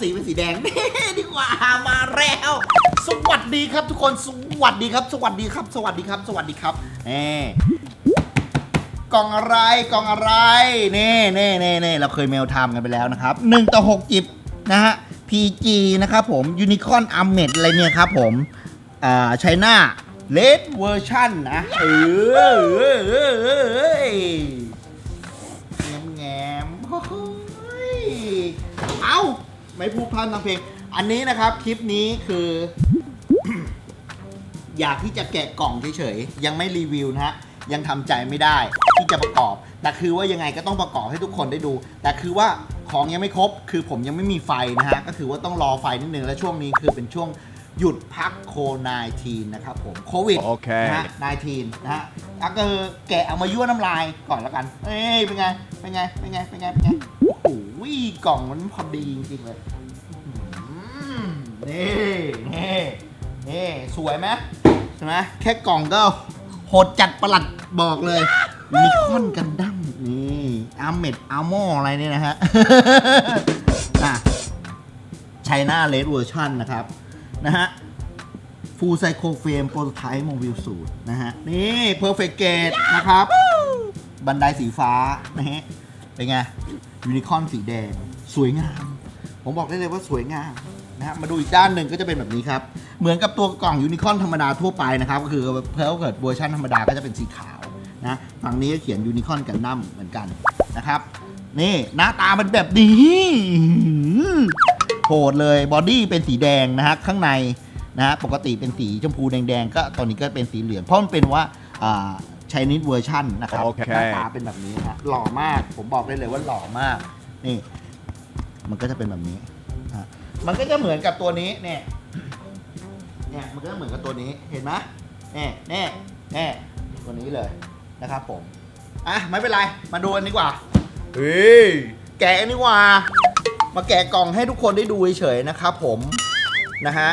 สีเป็นสีแดงนี่ดีกว่ามาแล้ว สวัสดีครับทุกคนสวัสดีครับ สวัสดีครับ สวัสดีครับ สวัสดีครับนี่กล่องอะไรกล่องอะไรเน่เน่เน่เน่เราเคยเมลทม์กันไปแล้วนะครับ1ต่อ6จิบนะฮะ PG นะครับผมยูนิคอนอัมเมดอะไรเนี่ยครับผมอ่าไชน่าเลดเวอร์ชันนะเออเออเออเออเออแง้มแง้มโอ้ยเอ้า ไม่พูดพร่ำทำเพลง อันนี้นะครับคลิปนี้คือ อยากที่จะแกะกล่องเฉยๆ ยังไม่รีวิวนะฮะ ยังทำใจไม่ได้ที่จะประกอบ แต่คือว่ายังไงก็ต้องประกอบให้ทุกคนได้ดู แต่คือว่าของยังไม่ครบ คือผมยังไม่มีไฟนะฮะ ก็คือว่าต้องรอไฟนิดนึง และช่วงนี้คือเป็นช่วงหยุดพักโค19นะครับผมโควิดโอเค นะฮะ19นะฮะอะก็คือแกะเอามายั่วน้ำลายก่อนแล้วกัน เอ้ยเป็นไง เป็นไง เป็นไง เป็นไง เป็นไงโอ้โห กล่องมันพอดีจริงๆเลยนี่นี่นี่สวยไหมใช่ไหมแค่กล่องก็โหดจัดประหลัดบอกเลยมีคอนกันดั้มนี่อาร์เมดอาร์โมอะไรเนี่ยนะฮะอะไชน่าเลดเวอร์ชันนะครับ นะฮะฟูลไซโคเฟรมโปรโตไทป์โมบิลสูตรนะฮะ นี่เพอร์เฟกเกตนะครับ บันไดสีฟ้านะฮะ เป็นไงยูนิคอนสีแดง สวยงาม ผมบอกได้เลยว่าสวยงามนะฮะมาดูอีกด้านหนึ่งก็จะเป็นแบบนี้ครับ เหมือนกับตัวกล่องยูนิคอนธรรมดาทั่วไปนะครับ ก็คือเพิ่มเกิดเวอร์ชันธรรมดาก็จะเป็นสีขาวนะฝั่งนี้ก็เขียนยูนิคอนกันดั้มเหมือนกันนะครับ นี่หน้าตามันแบบนี้โหดเลยบอดี้เป็นสีแดงนะฮะข้างในนะฮะปกติเป็นสีชมพูแดงๆก็ตอนนี้ก็เป็นสีเหลืองเพราะมันเป็นว่า ชนิดเวอร์ชันนะครับโอเค หน้าตาเป็นแบบนี้นะฮะหล่อมาก ผมบอกได้เลยว่าหล่อมาก นี่ มันก็จะเป็นแบบนี้ฮะมันก็จะเหมือนกับตัวนี้เนี่ยเนี่ยมันก็จะเหมือนกับตัวนี้เห็นไหมเนี่ยเนี่ยเนี่ยตัวนี้เลยนะครับผมอะไม่เป็นไรมาดูกันดีกว่า เฮ้ยแกะกันดีกว่า มาแกะกล่องให้ทุกคนได้ดูเฉยๆนะครับผมนะฮะ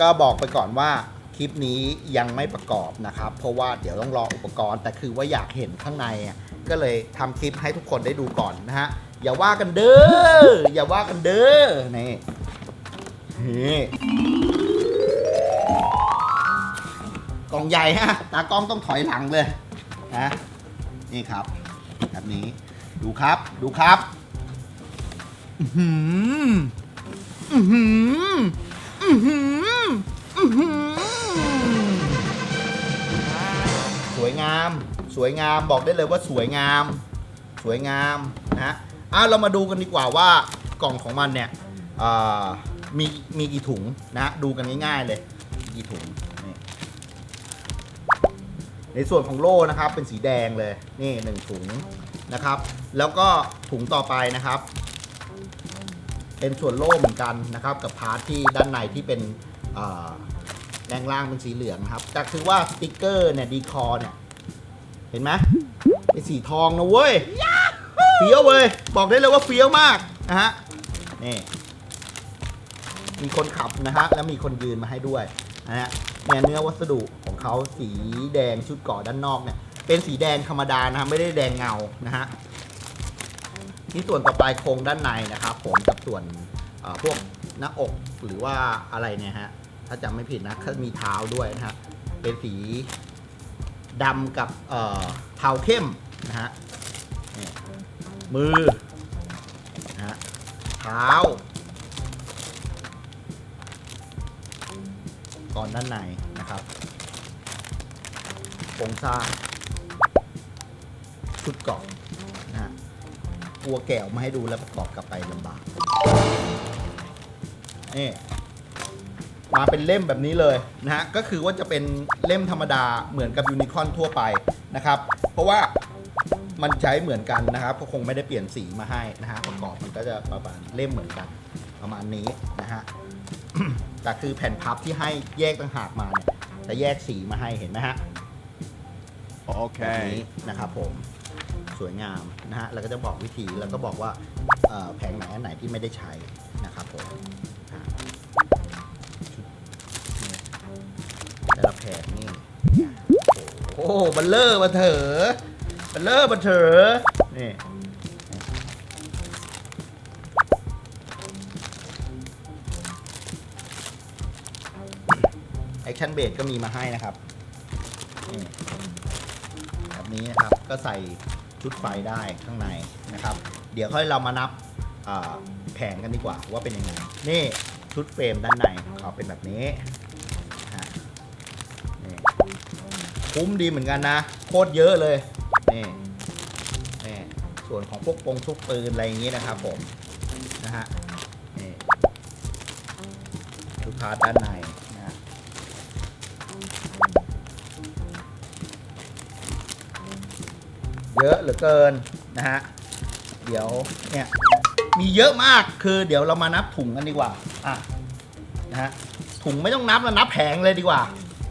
ก็บอกไปก่อนว่า คลิปนี้ยังไม่ประกอบนะครับ เพราะว่าเดี๋ยวต้องรออุปกรณ์แต่คือว่าอยากเห็นข้างในก็เลยทำคลิปให้ทุกคนได้ดูก่อนนะฮะอย่าว่ากันเด้ออย่าว่ากันเด้อนี่นี่กล่องใหญ่ฮะตากล้องต้องถอยหลังเลยนะนี่ครับแบบนี้ดูครับดูครับอืมอหืออือหืออื สวยงาม สวยงามบอกได้เลยว่าสวยงาม สวยงามนะฮะอะเรามาดูกันดีกว่าว่ากล่องของมันเนี่ยมีมีกี่ถุงนะดูกันง่ายๆเลยมีกี่ถุงนในส่วนของโล่นะครับเป็นสีแดงเลยนี่หนึ่งถุงนะครับ แล้วก็ถุงต่อไปนะครับ เป็นส่วนโล่เหมือนกันนะครับ กับพาร์ทที่ด้านในที่เป็น แรงล่างเป็นสีเหลืองครับแต่คือว่าสติกเกอร์เนี่ยดีคอเนี่ย เห็นไหมเป็นสีทองนะเว้ยเฟี้ยวเว้ย บอกได้เลยว่าเฟี้ยวมากนะฮะ นี่ มีคนขับนะฮะ แล้วมีคนยืนมาให้ด้วยนะฮะเนี่ยเนื้อวัสดุของเขาสีแดงชุดเกาะด้านนอกเนี่ย เป็นสีแดงธรรมดานะฮะไม่ได้แดงเงานะฮะที่ส่วนต่อไปโครงด้านในนะครับผมกับส่วนเอ่อพวกหน้าอกหรือว่าอะไรเนี่ยฮะ ถ้าจำไม่ผิดนะก็มีเท้าด้วยนะฮะเป็นสีดำกับเอ่อเทาเข้มนะฮะมือนะฮะเท้า ก่อนด้านในนะครับโครงสร้างชุดเกาะนะฮะกลัวแกะออกมาให้ดูแล้วประกอบกลับไปลำบากนี่ มาเป็นเล่มแบบนี้เลยนะฮะก็คือว่าจะเป็นเล่มธรรมดาเหมือนกับยูนิคอนทั่วไปนะครับเพราะว่ามันใช้เหมือนกันนะครับก็คงไม่ได้เปลี่ยนสีมาให้นะฮะประกอบมันก็จะประมาณเล่มเหมือนกัน ประมาณนี้นะฮะแต่คือแผ่นพับที่ให้แยกต่างหากมาเนี่ยจะแยกสีมาให้เห็นไหมฮะแบบนี้ Okay. นะครับผมสวยงามนะฮะแล้วก็จะบอกวิธีแล้วก็บอกว่าเอ่อแผงไหนอันไหนที่ไม่ได้ใช้นะครับผม โอ้โหมันเลิกมันเถอะมันเลิกมันเถอะนี่แอคชั่นเบดก็มีมาให้นะครับนี่แบบนี้นะครับก็ใส่ชุดไฟได้ข้างในนะครับ เดี๋ยวค่อยเรามานับแผงกันดีกว่าว่าเป็นยังไง นี่ชุดเฟรมด้านในเขาเป็นแบบนี้ คุ้มดีเหมือนกันนะ โคตรเยอะเลย นี่นี่ส่วนของพวกปงพวกปืนอะไรอย่างนี้นะครับผม นะฮะ นี่ชุดพาด้านในนะเยอะเหลือเกินนะฮะ เดี๋ยวเนี่ยมีเยอะมากคือเดี๋ยวเรามานับถุงกันดีกว่า อะ นะฮะ ถุงไม่ต้องนับแล้วนับแผงเลยดีกว่า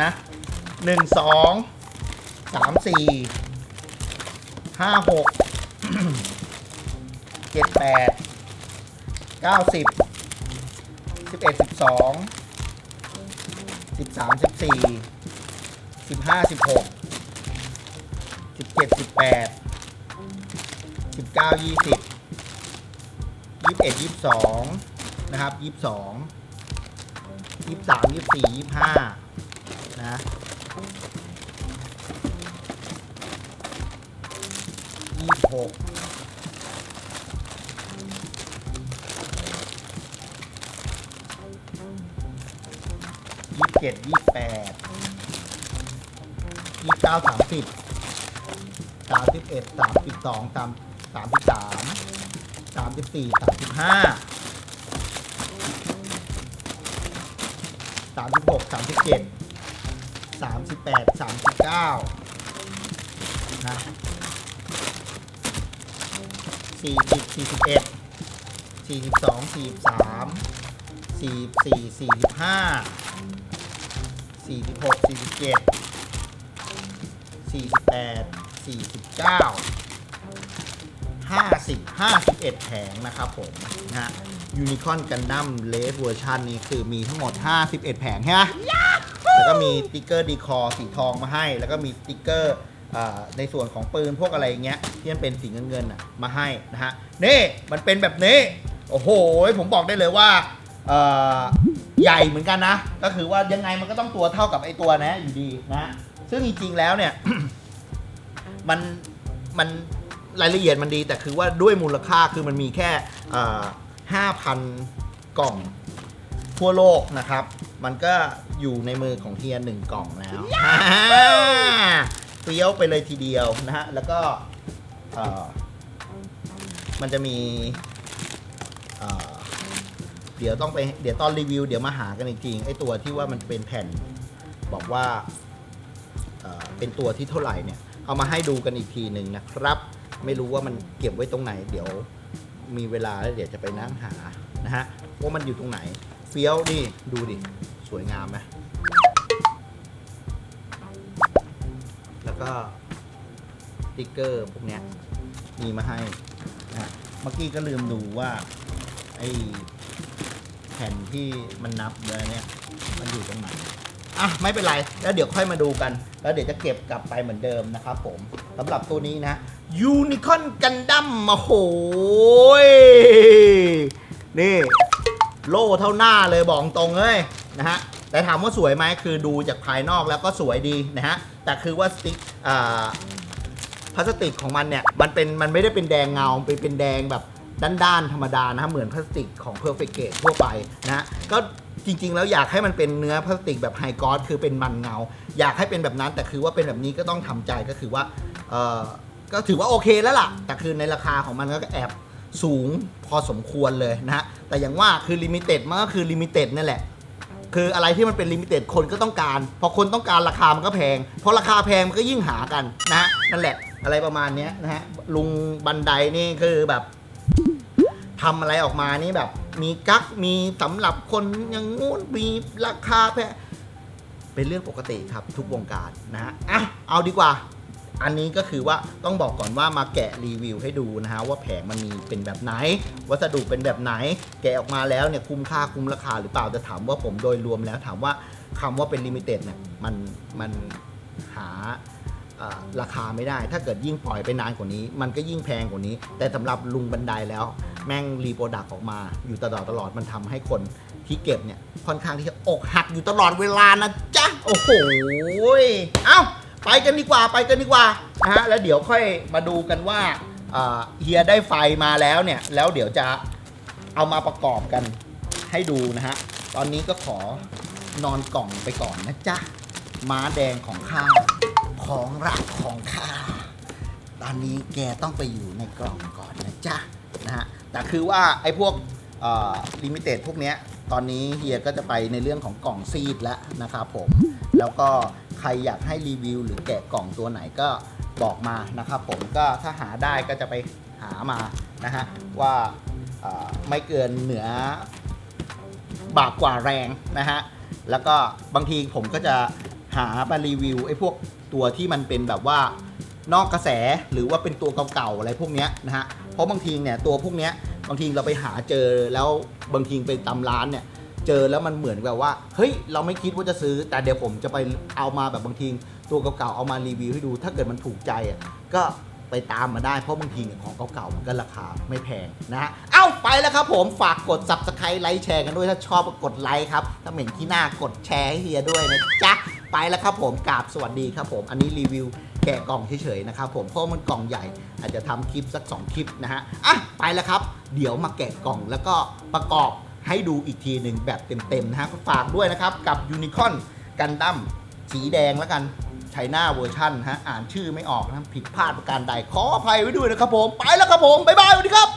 นะ หนึ่งสองสามสี่ห้าหกเจ็ดแปดเก้าสิบสิบเอ็ดสิบสองสิบสามสิบสี่สิบห้าสิบหกสิบเจ็ดสิบแปดสิบเก้ายี่สิบยี่สิบเอ็ดยี่สิบสองนะครับยี่สิบสองยี่สิบสามยี่สิบสี่ยี่สิบห้านะ ยี่สิบหกยี่สิบเจ็ดยี่สิบแปดยี่สิบเก้าสามสิบสามสิบเอ็ดสามสิบสองสามสามสิบสามสามสิบสี่สามสิบห้าสามสิบหกสามสิบเจ็ด สามสิบแปดสามสิบเก้านะสี่สิบสี่สิบเอ็ดสี่สิบสองสี่สิบสามสี่สี่สี่สิบห้าสี่สิบหกสี่สิบเจ็ด48 49 50 51 แผงนะครับผมนะฮะยูนิคอนกันดั้มเลสเวอร์ชันนี้คือมีทั้งหมด 51 แผงใช่ไหม แล้วก็มีสติ๊กเกอร์ดีคอร์สีทองมาให้ แล้วก็มีสติ๊กเกอร์ในส่วนของปืนพวกอะไรอย่างเงี้ยที่มันเป็นสีเงินเงินๆอะมาให้นะฮะนี่มันเป็นแบบนี้ โอ้โห ผมบอกได้เลยว่าใหญ่เหมือนกันนะ ก็คือว่ายังไงมันก็ต้องตัวเท่ากับไอตัวนะอยู่ดีนะซึ่งจริงๆแล้วเนี่ยมันมันรายละเอียดมันดีแต่คือว่าด้วยมูลค่าคือมันมีแค่ห้าพันกล่องทั่วโลกนะครับ มันก็อยู่ในมือของเฮียหนึ่งกล่องแล้วฮ่าเฟี้ยวไปเลยทีเดียวนะฮะ แล้วก็เอ่อมันจะมีเอ่อเดี๋ยวต้องไปเดี๋ยวตอนรีวิวเดี๋ยวมาหากันอีกทีไอตัวที่ว่ามันเป็นแผ่นบอกว่าเอ่อเป็นตัวที่เท่าไหร่เนี่ยเอามาให้ดูกันอีกทีหนึ่งนะครับ ไม่รู้ว่ามันเก็บไว้ตรงไหน เดี๋ยวมีเวลาแล้วเดี๋ยวจะไปนั่งหานะฮะว่ามันอยู่ตรงไหน เฟี้ยวนี่ดูดิ สวยงามไหมแล้วก็สติ๊กเกอร์พวกเนี้ยมีมาให้นะเมื่อกี้ก็ลืมดูว่าไอ้แผ่นที่มันนับเบอร์เนี้ยมันอยู่ตรงไหนอะไม่เป็นไร แล้วเดี๋ยวค่อยมาดูกัน แล้วเดี๋ยวจะเก็บกลับไปเหมือนเดิมนะครับผมสำหรับตัวนี้นะยูนิคอนกันดั้มมาโหยนี่โล่ เท่าหน้าเลยบอกตรงเลยนะฮะแต่ถามว่าสวยไหมคือดูจากภายนอกแล้วก็สวยดีนะฮะแต่คือว่าสติ๊กพลาสติกของมันเนี่ยมันเป็นมันไม่ได้เป็นแดงเงาเป็นเป็นแดงแบบด้านๆธรรมดานะฮะเหมือนพลาสติกของ Perfect Gate ทั่วไปนะฮะก็จริง ๆ แล้วอยากให้มันเป็นเนื้อพลาสติกแบบไฮกอสคือเป็นมันเงา อยากให้เป็นแบบนั้นแต่คือว่าเป็นแบบนี้ก็ต้องทำใจก็คือว่าก็ถือว่าโอเคแล้วล่ะ แต่คือในราคาของมันก็แอบ สูงพอสมควรเลยนะฮะ แต่อย่างว่าคือลิมิเต็ดมันก็คือลิมิเต็ดนั่นแหละ คืออะไรที่มันเป็นลิมิเต็ดคนก็ต้องการ พอคนต้องการราคามันก็แพง พอราคาแพงมันก็ยิ่งหากันนะฮะนั่นแหละ อะไรประมาณเนี้ยนะฮะ ลุงบันไดนี่คือแบบทำอะไรออกมานี่แบบ มีกั๊กมีสำหรับคนอย่างงู้นมีราคาแพงเป็นเรื่องปกติครับทุกวงการนะฮะอะเอาดีกว่า อันนี้ก็คือว่าต้องบอกก่อนว่ามาแกะรีวิวให้ดูนะฮะว่าแผงมันมีเป็นแบบไหน วัสดุเป็นแบบไหน แกะออกมาแล้วเนี่ยคุ้มค่าคุ้มราคาหรือเปล่าจะถามว่าผมโดยรวมแล้วถามว่าคำว่าเป็นลิมิเต็ดเนี่ยมันมันหาราคาไม่ได้ ถ้าเกิดยิ่งปล่อยไปนานกว่านี้ มันก็ยิ่งแพงกว่านี้ แต่สำหรับลุงบันไดแล้ว แม่งรีโปรดักออกมาอยู่ตลอดตลอดมันทำให้คนที่เก็บเนี่ยค่อนข้างที่จะอกหักอยู่ตลอดเวลานะจ๊ะโอ้โหเอ้า ไปกันดีกว่าไปกันดีกว่านะฮะแล้วเดี๋ยวค่อยมาดูกันว่าอ่าเฮียได้ไฟมาแล้วเนี่ย แล้วเดี๋ยวจะเอามาประกอบกันให้ดูนะฮะ ตอนนี้ก็ขอนอนกล่องไปก่อนนะจ๊ะ ม้าแดงของข้าของรักของข้า ตอนนี้แกต้องไปอยู่ในกล่องก่อนนะจ๊ะนะฮะ แต่คือว่าไอ้พวกลิมิเต็ดพวกเนี้ย ตอนนี้เฮียก็จะไปในเรื่องของกล่องซีดแล้วนะครับผม แล้วก็ ใครอยากให้รีวิว หรือแกะกล่องตัวไหนก็บอกมานะครับผมก็ถ้าหาได้ก็จะไปหามานะฮะว่าไม่เกินเหนือบากกว่าแรงนะฮะแล้วก็บางทีผมก็จะหามารีวิวไอ้พวกตัวที่มันเป็นแบบว่านอกกระแสหรือว่าเป็นตัวเก่าๆอะไรพวกเนี้ยนะฮะเพราะบางทีเนี่ยตัวพวกเนี้ยบางทีเราไปหาเจอแล้วบางทีไปตามร้านเนี่ย เจอแล้วมันเหมือนแบบว่า เฮ้ย เราไม่คิดว่าจะซื้อ แต่เดี๋ยวผมจะไปเอามาแบบบางทีตัวเก่าๆเอามารีวิวให้ดู ถ้าเกิดมันถูกใจอะก็ไปตามมาได้เพราะบางทีเนี่ยของเก่าๆมันก็ราคาไม่แพงนะฮะ เอ้าไปแล้วครับผมฝากกด subscribe ไลค์แชร์กันด้วยถ้าชอบก็กดไลค์ครับ ถ้าเหม็นขี้หน้ากดแชร์ให้เฮียด้วยนะจ๊ะ ไปแล้วครับผมกราบสวัสดีครับผม อันนี้รีวิวแกะกล่องเฉยๆนะครับผมเพราะมันกล่องใหญ่ อาจจะทำคลิปสัก 2 คลิปนะฮะ อะไปแล้วครับ เดี๋ยวมาแกะกล่องแล้วก็ประกอบ ให้ดูอีกทีหนึ่งแบบเต็มๆนะฮะก็ฝากด้วยนะครับ กับยูนิคอนกันดั้มสีแดงแล้วกันไชน่าเวอร์ชันฮะอ่านชื่อไม่ออกนะผิดพลาดประการใดขออภัยไว้ด้วยนะครับผม ไปแล้วครับผม บ๊ายบายสวัสดีครับ